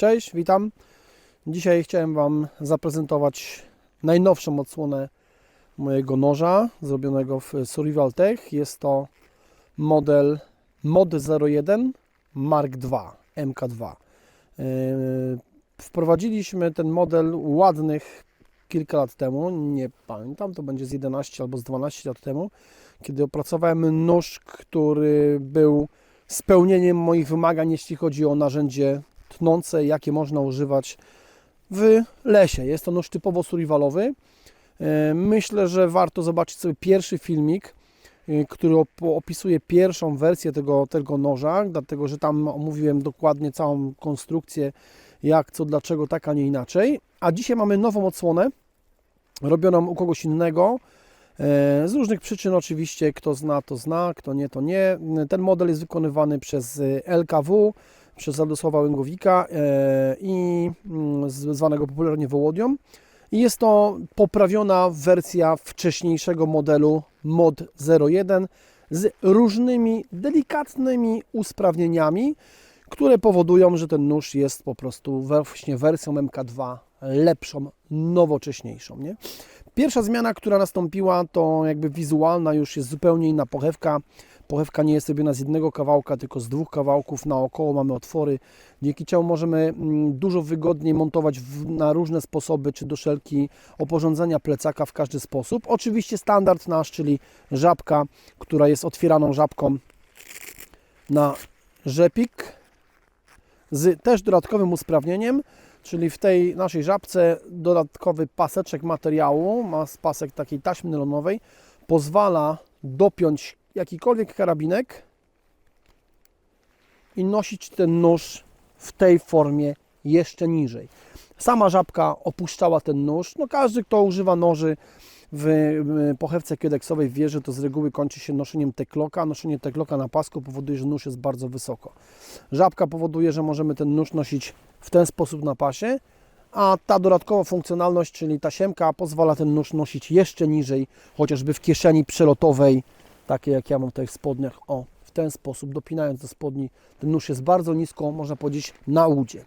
Cześć, witam. Dzisiaj chciałem Wam zaprezentować najnowszą odsłonę mojego noża zrobionego w Survival Tech. Jest to model Mod 01 Mark II MK2. Yy, Wprowadziliśmy ten model ładnych kilka lat temu, nie pamiętam, to będzie z 11 albo z 12 lat temu, kiedy opracowałem nóż, który był spełnieniem moich wymagań, jeśli chodzi o narzędzie tnące, jakie można używać w lesie. Jest to nóż typowo survivalowy. E, Myślę, że warto zobaczyć sobie pierwszy filmik, e, który op- opisuje pierwszą wersję tego, tego noża, dlatego że tam omówiłem dokładnie całą konstrukcję, jak, co, dlaczego, tak, a nie inaczej. A dzisiaj mamy nową odsłonę, robioną u kogoś innego. E, Z różnych przyczyn oczywiście, kto zna, to zna, kto nie, to nie. Ten model jest wykonywany przez LKW, przez Radosława Łęgowika e, i mm, zwanego popularnie Wołodią. I jest to poprawiona wersja wcześniejszego modelu Mod 01 z różnymi delikatnymi usprawnieniami, które powodują, że ten nóż jest po prostu właśnie wersją MK2 lepszą, nowocześniejszą. Nie? Pierwsza zmiana, która nastąpiła, to jakby wizualna, już jest zupełnie inna pochewka. Pochewka nie jest robiona z jednego kawałka, tylko z dwóch kawałków. Naokoło mamy otwory, dzięki czemu możemy mm, dużo wygodniej montować na różne sposoby, czy do szelki oporządzenia plecaka w każdy sposób. Oczywiście standard nasz, czyli żabka, która jest otwieraną żabką na rzepik z też dodatkowym usprawnieniem, czyli w tej naszej żabce dodatkowy paseczek materiału, ma pasek takiej taśmy nylonowej, pozwala dopiąć jakikolwiek karabinek i nosić ten nóż w tej formie jeszcze niżej. Sama żabka opuszczała ten nóż. No każdy, kto używa noży w pochewce kiodeksowej wie, że to z reguły kończy się noszeniem tekloka. Noszenie tekloka na pasku powoduje, że nóż jest bardzo wysoko. Żabka powoduje, że możemy ten nóż nosić w ten sposób na pasie, a ta dodatkowa funkcjonalność, czyli tasiemka, pozwala ten nóż nosić jeszcze niżej, chociażby w kieszeni przelotowej, takie jak ja mam tutaj w spodniach. O, w ten sposób, dopinając do spodni, ten nóż jest bardzo nisko, można powiedzieć, na udzie.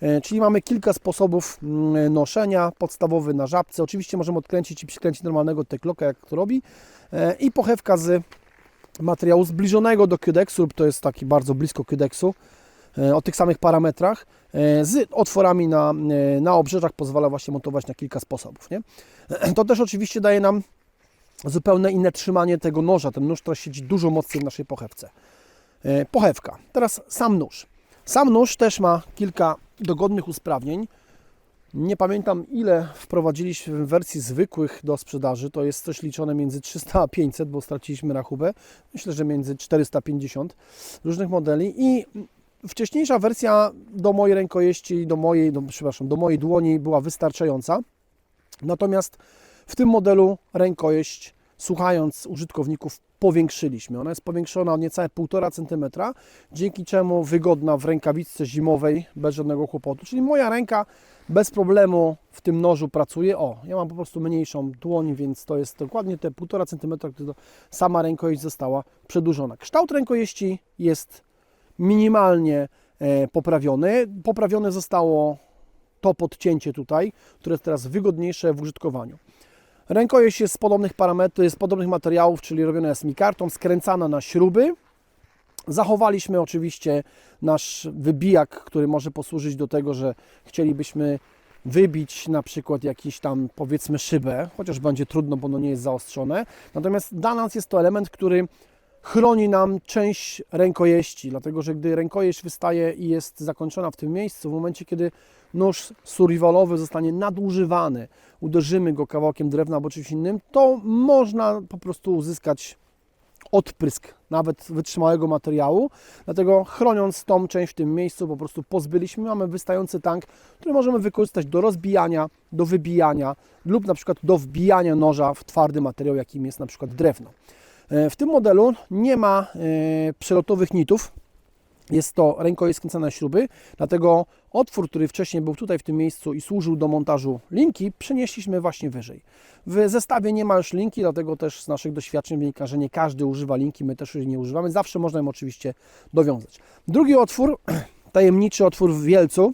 E, Czyli mamy kilka sposobów mm, noszenia. Podstawowy na żabce. Oczywiście możemy odkręcić i przykręcić normalnego tekloka, jak to robi. E, I pochewka z materiału zbliżonego do kyodeksu, lub to jest taki bardzo blisko kyodeksu, e, o tych samych parametrach, z otworami na, na obrzeżach pozwala właśnie montować na kilka sposobów. Nie? To też oczywiście daje nam zupełnie inne trzymanie tego noża. Ten nóż teraz siedzi dużo mocniej w naszej pochewce. E, Pochewka. Teraz sam nóż. Sam nóż też ma kilka dogodnych usprawnień. Nie pamiętam ile wprowadziliśmy w wersji zwykłych do sprzedaży. To jest coś liczone między 300 a 500, bo straciliśmy rachubę. Myślę, że między 450 różnych modeli. I wcześniejsza wersja do mojej rękojeści, do mojej, do, przepraszam, do mojej dłoni była wystarczająca. Natomiast w tym modelu rękojeść, słuchając użytkowników, powiększyliśmy. Ona jest powiększona o niecałe 1,5 cm, dzięki czemu wygodna w rękawiczce zimowej bez żadnego kłopotu. Czyli moja ręka bez problemu w tym nożu pracuje. O, ja mam po prostu mniejszą dłoń, więc to jest dokładnie te 1,5 cm, które sama rękojeść została przedłużona. Kształt rękojeści jest minimalnie e, poprawiony. Poprawione zostało to podcięcie tutaj, które jest teraz wygodniejsze w użytkowaniu. Rękojeść jest z podobnych parametrów, z podobnych materiałów, czyli robiona jest mikartą, skręcana na śruby. Zachowaliśmy oczywiście nasz wybijak, który może posłużyć do tego, że chcielibyśmy wybić na przykład jakiś tam powiedzmy szybę, chociaż będzie trudno, bo ono nie jest zaostrzone. Natomiast dla nas jest to element, który chroni nam część rękojeści, dlatego że gdy rękojeść wystaje i jest zakończona w tym miejscu, w momencie kiedy nóż survivalowy zostanie nadużywany, uderzymy go kawałkiem drewna albo czymś innym, to można po prostu uzyskać odprysk nawet wytrzymałego materiału. Dlatego chroniąc tą część w tym miejscu, po prostu pozbyliśmy, mamy wystający tank, który możemy wykorzystać do rozbijania, do wybijania lub na przykład do wbijania noża w twardy materiał, jakim jest na przykład drewno. E, W tym modelu nie ma e, przelotowych nitów. Jest to na śruby, dlatego otwór, który wcześniej był tutaj w tym miejscu i służył do montażu linki, przenieśliśmy właśnie wyżej. W zestawie nie ma już linki, dlatego też z naszych doświadczeń wynika, że nie każdy używa linki, my też jej nie używamy. Zawsze można ją oczywiście dowiązać. Drugi otwór, tajemniczy otwór w wielcu,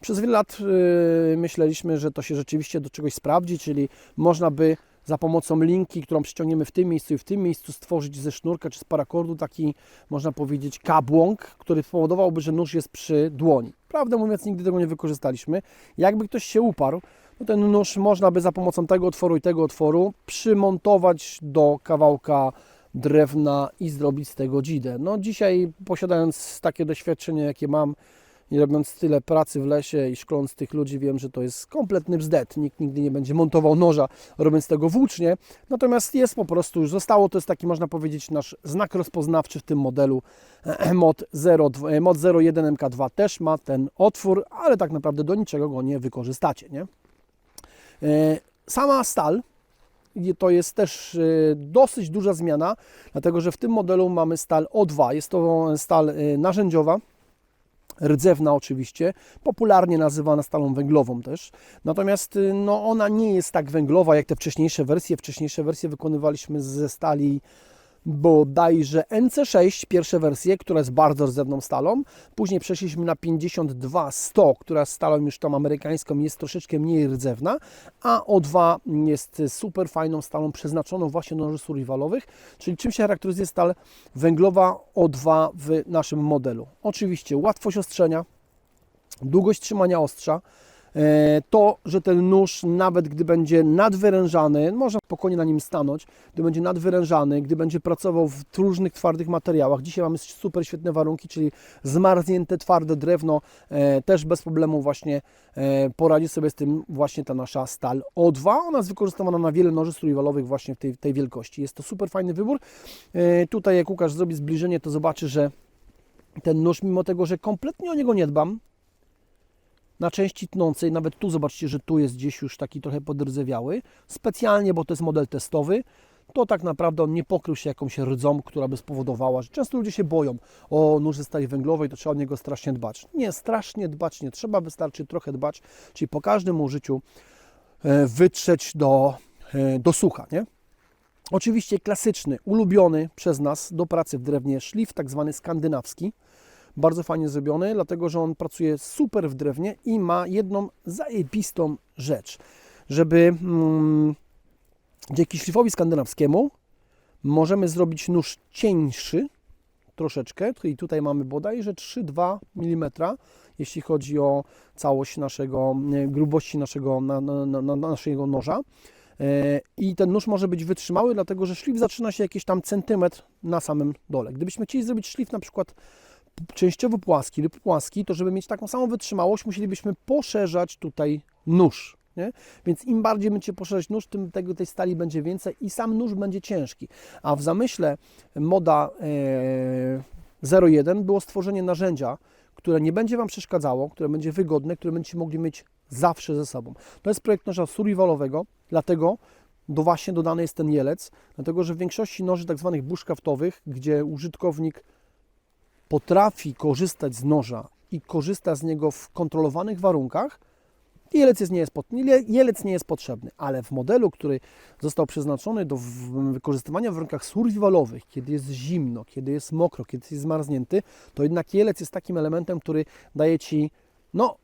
Przez wiele lat yy, myśleliśmy, że to się rzeczywiście do czegoś sprawdzi, czyli można by za pomocą linki, którą przyciągniemy w tym miejscu i w tym miejscu, stworzyć ze sznurka czy z parakordu taki, można powiedzieć, kabłąk, który spowodowałby, że nóż jest przy dłoni. Prawdę mówiąc, nigdy tego nie wykorzystaliśmy. Jakby ktoś się uparł, no ten nóż można by za pomocą tego otworu i tego otworu przymontować do kawałka drewna i zrobić z tego dzidę. No dzisiaj posiadając takie doświadczenie, jakie mam, i robiąc tyle pracy w lesie i szkoląc tych ludzi, wiem, że to jest kompletny bzdet. Nikt nigdy nie będzie montował noża, robiąc tego włócznie. Natomiast jest po prostu, już zostało, to jest taki, można powiedzieć, nasz znak rozpoznawczy w tym modelu. Mod, 0, mod 01 MK2 też ma ten otwór, ale tak naprawdę do niczego go nie wykorzystacie. Nie? E, Sama stal to jest też e, dosyć duża zmiana, dlatego że w tym modelu mamy stal O2. Jest to stal e, narzędziowa, rdzewna oczywiście, popularnie nazywana stalą węglową też. Natomiast y, no, ona nie jest tak węglowa jak te wcześniejsze wersje. Wcześniejsze wersje wykonywaliśmy ze stali bodajże NC6, pierwsze wersje, która jest bardzo rdzewną stalą. Później przeszliśmy na 52-100, która stalą już tą amerykańską jest troszeczkę mniej rdzewna, a O2 jest super fajną stalą przeznaczoną właśnie do noży survivalowych, czyli czym się charakteryzuje stal węglowa O2 w naszym modelu. Oczywiście łatwość ostrzenia, długość trzymania ostrza, to, że ten nóż, nawet gdy będzie nadwyrężany, można spokojnie na nim stanąć, gdy będzie nadwyrężany, gdy będzie pracował w różnych twardych materiałach. Dzisiaj mamy super świetne warunki, czyli zmarznięte, twarde drewno, e, też bez problemu właśnie e, poradzi sobie z tym właśnie ta nasza stal O2. Ona jest wykorzystywana na wiele noży survivalowych właśnie w tej, tej wielkości. Jest to super fajny wybór. Tutaj jak Łukasz zrobi zbliżenie, to zobaczy, że ten nóż, mimo tego, że kompletnie o niego nie dbam, na części tnącej, nawet tu zobaczcie, że tu jest gdzieś już taki trochę podrdzewiały, specjalnie, bo to jest model testowy, to tak naprawdę on nie pokrył się jakąś rdzą, która by spowodowała, że często ludzie się boją o nóż ze stali węglowej, to trzeba o niego strasznie dbać. Nie, strasznie dbać nie trzeba, wystarczy trochę dbać, czyli po każdym użyciu e, wytrzeć do, e, do sucha, nie? Oczywiście klasyczny, ulubiony przez nas do pracy w drewnie szlif, tak zwany skandynawski, bardzo fajnie zrobiony, dlatego że on pracuje super w drewnie i ma jedną zajebistą rzecz, żeby mm, dzięki szlifowi skandynawskiemu możemy zrobić nóż cieńszy troszeczkę, i tutaj mamy bodajże 3-2 mm, jeśli chodzi o całość naszego, e, grubości naszego, na, na, na, naszego noża. E, I ten nóż może być wytrzymały, dlatego że szlif zaczyna się jakiś tam centymetr na samym dole. Gdybyśmy chcieli zrobić szlif na przykład częściowo płaski lub płaski, to żeby mieć taką samą wytrzymałość, musielibyśmy poszerzać tutaj nóż. Nie? Więc im bardziej będziecie poszerzać nóż, tym tego, tej stali będzie więcej i sam nóż będzie ciężki. A w zamyśle moda e, 01 było stworzenie narzędzia, które nie będzie Wam przeszkadzało, które będzie wygodne, które będziecie mogli mieć zawsze ze sobą. To jest projekt noża survivalowego, dlatego do właśnie dodany jest ten jelec, dlatego że w większości noży tak zwanych bushcraftowych, gdzie użytkownik potrafi korzystać z noża i korzysta z niego w kontrolowanych warunkach, jelec, jest, nie jest, jelec nie jest potrzebny, ale w modelu, który został przeznaczony do wykorzystywania w warunkach survivalowych, kiedy jest zimno, kiedy jest mokro, kiedy jest zmarznięty, to jednak jelec jest takim elementem, który daje Ci, no,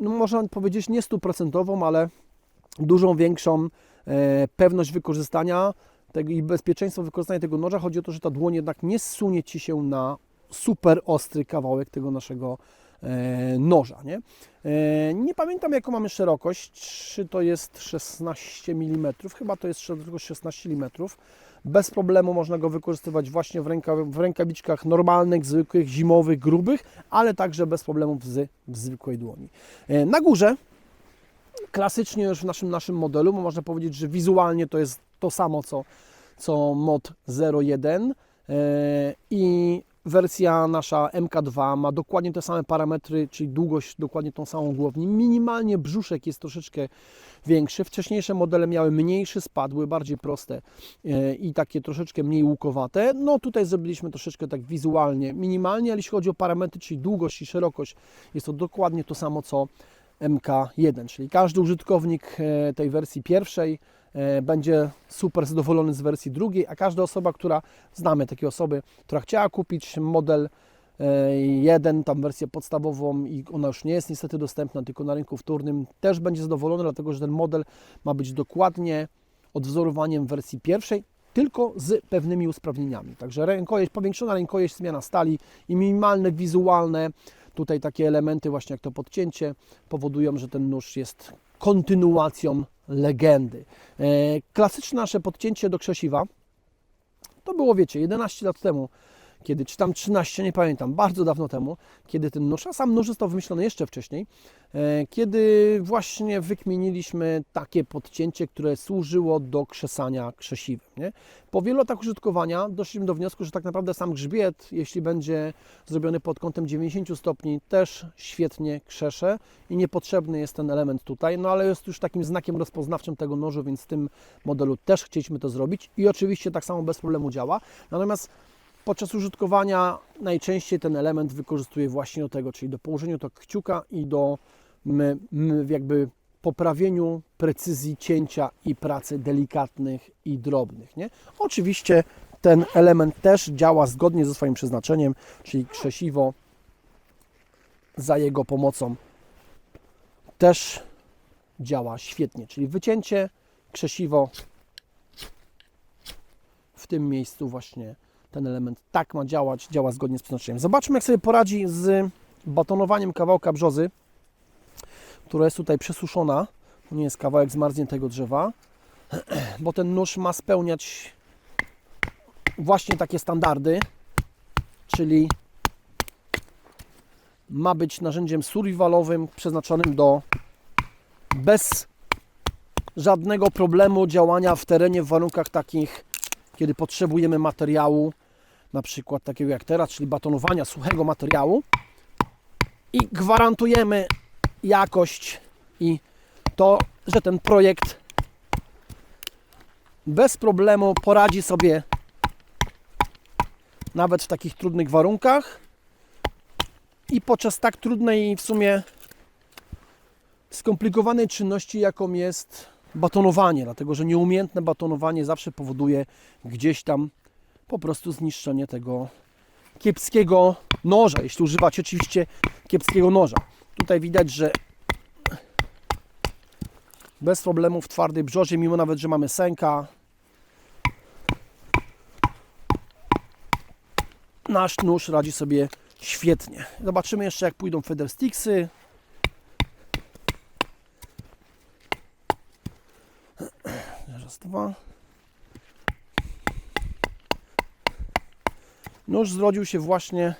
no można powiedzieć nie stuprocentową, ale dużą większą e, pewność wykorzystania tego i bezpieczeństwo wykorzystania tego noża. Chodzi o to, że ta dłoń jednak nie zsunie Ci się na super ostry kawałek tego naszego e, noża. Nie? E, nie pamiętam jaką mamy szerokość, czy to jest 16 mm, chyba to jest szerokość 16 mm. Bez problemu można go wykorzystywać właśnie w, ręka, w rękawiczkach normalnych, zwykłych, zimowych, grubych, ale także bez problemów z, w zwykłej dłoni. E, na górze, klasycznie już w naszym, naszym modelu, bo można powiedzieć, że wizualnie to jest to samo co, co mod 01 i Wersja nasza MK2 ma dokładnie te same parametry, czyli długość dokładnie tą samą głownię. Minimalnie brzuszek jest troszeczkę większy. Wcześniejsze modele miały mniejszy spad, były bardziej proste e, i takie troszeczkę mniej łukowate. No tutaj zrobiliśmy troszeczkę tak wizualnie, minimalnie, ale jeśli chodzi o parametry, czyli długość i szerokość, jest to dokładnie to samo co MK1, czyli każdy użytkownik e, tej wersji pierwszej E, będzie super zadowolony z wersji drugiej, a każda osoba, która znamy takie osoby, która chciała kupić model e, jeden, tam wersję podstawową i ona już nie jest niestety dostępna, tylko na rynku wtórnym też będzie zadowolony, dlatego że ten model ma być dokładnie odwzorowaniem wersji pierwszej, tylko z pewnymi usprawnieniami. Także rękojeść, powiększona rękojeść, zmiana stali i minimalne wizualne tutaj takie elementy właśnie jak to podcięcie powodują, że ten nóż jest kontynuacją legendy. E, Klasyczne nasze podcięcie do krzesiwa to było, wiecie, 11 lat temu, kiedy, czy tam 13, nie pamiętam, bardzo dawno temu, kiedy ten nóż, a sam nóż został wymyślony jeszcze wcześniej, e, kiedy właśnie wykminiliśmy takie podcięcie, które służyło do krzesania krzesiwem. Nie? Po wielu latach użytkowania doszliśmy do wniosku, że tak naprawdę sam grzbiet, jeśli będzie zrobiony pod kątem 90 stopni, też świetnie krzesze i niepotrzebny jest ten element tutaj, no ale jest już takim znakiem rozpoznawczym tego nożu, więc w tym modelu też chcieliśmy to zrobić i oczywiście tak samo bez problemu działa. Natomiast podczas użytkowania najczęściej ten element wykorzystuje właśnie do tego, czyli do położenia to kciuka i do jakby poprawieniu precyzji cięcia i pracy delikatnych i drobnych. Nie? Oczywiście ten element też działa zgodnie ze swoim przeznaczeniem, czyli krzesiwo za jego pomocą też działa świetnie, czyli wycięcie, krzesiwo w tym miejscu właśnie ten element tak ma działać, działa zgodnie z przeznaczeniem. Zobaczmy, jak sobie poradzi z batonowaniem kawałka brzozy, która jest tutaj przesuszona. To nie jest kawałek zmarzniętego drzewa, bo ten nóż ma spełniać właśnie takie standardy, czyli ma być narzędziem survivalowym przeznaczonym do bez żadnego problemu działania w terenie w warunkach takich, kiedy potrzebujemy materiału, na przykład takiego jak teraz, czyli batonowania suchego materiału. I gwarantujemy jakość i to, że ten projekt bez problemu poradzi sobie nawet w takich trudnych warunkach. I podczas tak trudnej w sumie skomplikowanej czynności, jaką jest batonowanie, dlatego że nieumiejętne batonowanie zawsze powoduje gdzieś tam po prostu zniszczenie tego kiepskiego noża, jeśli używacie oczywiście kiepskiego noża. Tutaj widać, że bez problemu w twardej brzozie, mimo nawet, że mamy sęka, nasz nóż radzi sobie świetnie. Zobaczymy jeszcze, jak pójdą feather sticksy. Raz, dwa. Nóż zrodził się właśnie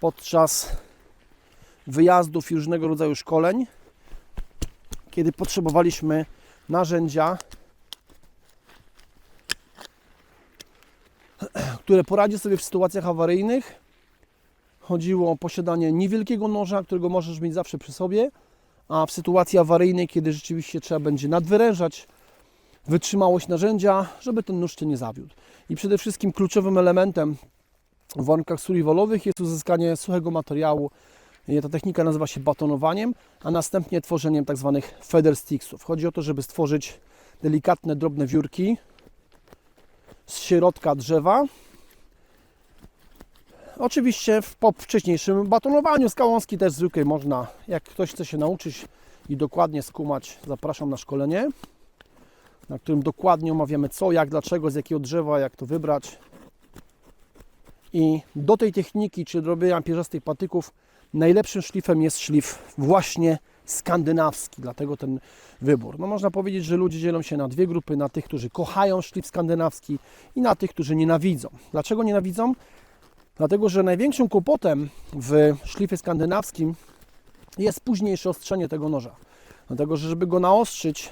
podczas wyjazdów i różnego rodzaju szkoleń, kiedy potrzebowaliśmy narzędzia, które poradzi sobie w sytuacjach awaryjnych. Chodziło o posiadanie niewielkiego noża, którego możesz mieć zawsze przy sobie, a w sytuacji awaryjnej, kiedy rzeczywiście trzeba będzie nadwyrężać wytrzymałość narzędzia, żeby ten nóż Cię nie zawiódł. I przede wszystkim kluczowym elementem w warunkach survivalowych jest uzyskanie suchego materiału. Ta technika nazywa się batonowaniem, a następnie tworzeniem tak zwanych feather sticksów. Chodzi o to, żeby stworzyć delikatne, drobne wiórki z środka drzewa. Oczywiście po wcześniejszym batonowaniu z gałązki też zwykłej można. Jak ktoś chce się nauczyć i dokładnie skumać, zapraszam na szkolenie na którym dokładnie omawiamy co, jak, dlaczego, z jakiego drzewa, jak to wybrać. I do tej techniki, czy do robienia pierzastych patyków, najlepszym szlifem jest szlif właśnie skandynawski, dlatego ten wybór. No można powiedzieć, że ludzie dzielą się na dwie grupy, na tych, którzy kochają szlif skandynawski i na tych, którzy nienawidzą. Dlaczego nienawidzą? Dlatego, że największym kłopotem w szlifie skandynawskim jest późniejsze ostrzenie tego noża. Dlatego, że żeby go naostrzyć,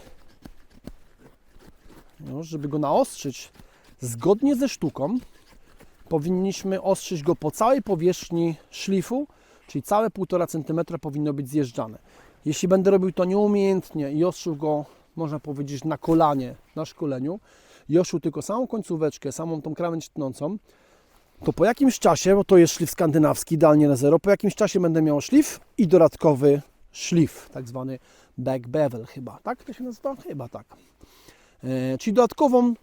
no, żeby go naostrzyć zgodnie ze sztuką, powinniśmy ostrzyć go po całej powierzchni szlifu, czyli całe 1,5 cm powinno być zjeżdżane. Jeśli będę robił to nieumiejętnie i ostrzył go, można powiedzieć, na kolanie na szkoleniu i ostrzył tylko samą końcóweczkę, samą tą krawędź tnącą, to po jakimś czasie, bo to jest szlif skandynawski, idealnie na zero, po jakimś czasie będę miał szlif i dodatkowy szlif, tak zwany back bevel chyba, tak to się nazywa? Chyba tak. E, czyli dodatkową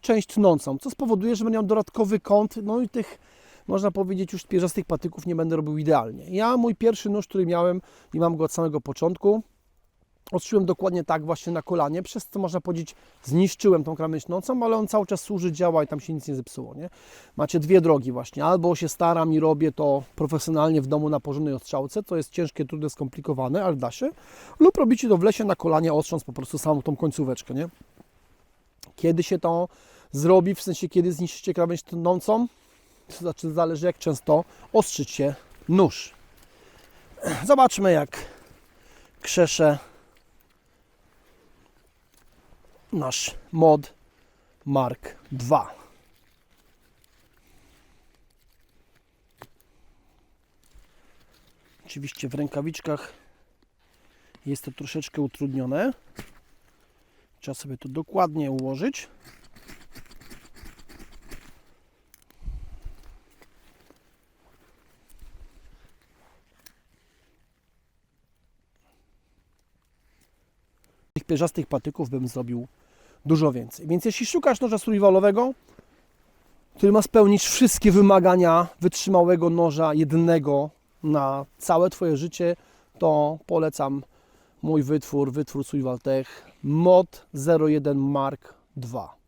część tnącą, co spowoduje, że będę miał dodatkowy kąt, no i tych można powiedzieć, już pierzastych patyków nie będę robił idealnie. Ja mój pierwszy nóż, który miałem i mam go od samego początku, ostrzyłem dokładnie tak właśnie na kolanie, przez co można powiedzieć zniszczyłem tą krawędź nocą, ale on cały czas służy, działa i tam się nic nie zepsuło. Nie? Macie dwie drogi właśnie, albo się staram i robię to profesjonalnie w domu na porządnej ostrzałce, to jest ciężkie, trudne, skomplikowane, ale da się, lub robicie to w lesie na kolanie, ostrząc po prostu samą tą końcóweczkę. Nie? Kiedy się to zrobi, w sensie kiedy zniszczycie krawędź tnącą, to znaczy zależy jak często ostrzyć się nóż. Zobaczmy jak krzesze nasz mod Mark II. Oczywiście w rękawiczkach jest to troszeczkę utrudnione. Trzeba sobie to dokładnie ułożyć. Tych pierzastych patyków bym zrobił dużo więcej. Więc jeśli szukasz noża survivalowego, który ma spełnić wszystkie wymagania wytrzymałego noża jednego na całe Twoje życie, to polecam mój wytwór, wytwór Survival Tech Mod 01 Mark II.